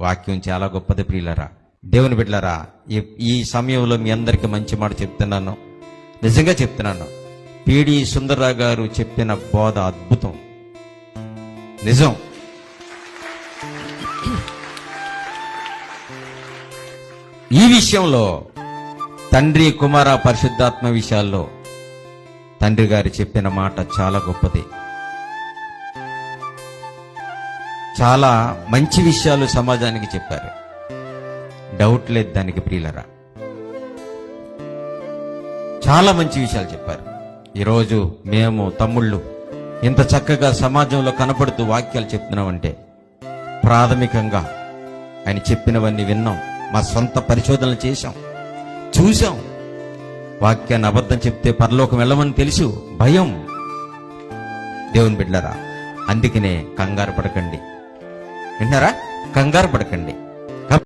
వాక్యం చాలా గొప్పది ప్రియులరా. దేవుని బిడ్డలరా ఈ- ఈ సమయంలో మీ అందరికీ మంచి మాట చెప్తున్నాను. నిజంగా చెప్తున్నాను. పిడి సుందరరావు గారు చెప్పిన బోధ అద్భుతం. నిజం. ఈ విషయంలో తండ్రి కుమార పరిశుద్ధాత్మ విషయాల్లో తండ్రి గారు చెప్పిన మాట చాలా గొప్పది. చాలా మంచి విషయాలు సమాజానికి చెప్పారు. డౌట్ లేదు దానికి ప్రియులరా. చాలా మంచి విషయాలు చెప్పారు. ఈరోజు మేము తమ్ముళ్ళు ఇంత చక్కగా సమాజంలో కనపడుతూ వాక్యాలు చెప్తున్నామంటే ప్రాథమికంగా ఆయన చెప్పినవన్నీ విన్నాం. మా సొంత పరిశోధనలు చేశాం. చూశాం. వాక్యాన్ని అబద్ధం చెప్తే పరలోకం వెళ్ళమని తెలుసు. భయం. దేవుని బిడ్డలరా అందుకనే కంగారు పడకండి. విన్నారా? కంగారు పడకండి.